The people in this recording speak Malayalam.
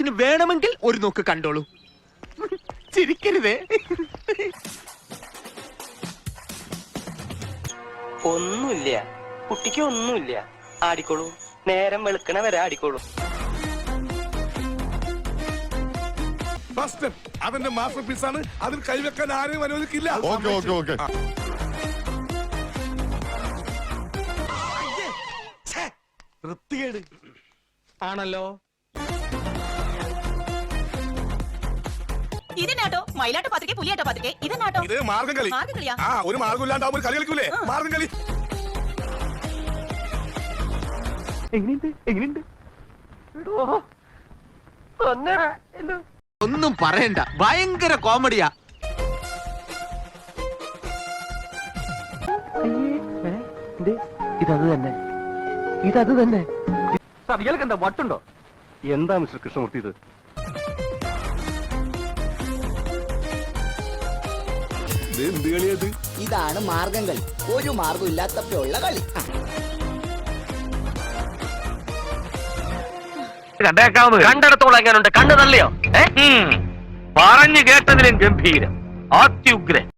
ഇനി വേണമെങ്കിൽ ഒരു നോക്ക് കണ്ടോളൂ. ചിരിക്കരുതേ. ഒന്നുമില്ല. കുട്ടിക്ക് ഒന്നുമില്ല. ആടിക്കോളൂ. നേരം വെളുക്കണ വരെ ആടിക്കോളൂ. ഫസ്റ്റ് അവന്റെ മാസ്റ്റർ പീസ് ആണ്. അതിൽ കൈവെക്കാൻ ആരെയും അനുവദിക്കില്ല. Okay okay okay. വൃത്തികേട്. ആണല്ലോ. ഇതെന്നാട്ടോ? മയിലാട്ട പത്രിക പുലിയാട്ട പത്രിക ഇതെന്നാട്ടോ? ഇത് മാർഗം കളി. മാർഗം കളിയാ? ആ ഒരു മാർഗം ഇല്ലാണ്ടാവുമ്പോ ഒരു കളി കളിക്കൂലേ? മാർഗം കളി. എങ്ങനെയുണ്ട്? എങ്ങനെയുണ്ട്? ഒന്നും പറയണ്ട. ഭയങ്കര കോമഡിയാ. ഇതത് തന്നെ. ഇതത് തന്നെ. സാർ ഇയാൾക്ക് എന്താ വട്ടുണ്ടോ? എന്താ മിസ്റ്റർ കൃഷ്ണമൂർത്തി ഇത്? ഇത് എന്ത് കളിയത്? ഇതാണ് മാർഗം കളി ഒരു മാർഗം ഇല്ലാത്തപ്പോഴുള്ള കളി. കണ്ടേക്കാവുന്നത് കണ്ടിടത്തോളം എങ്ങനെയുണ്ട് കണ്ടു തള്ളിയോ? പറഞ്ഞു കേട്ടതിലും ഗംഭീരം. അത്യുഗ്രൻ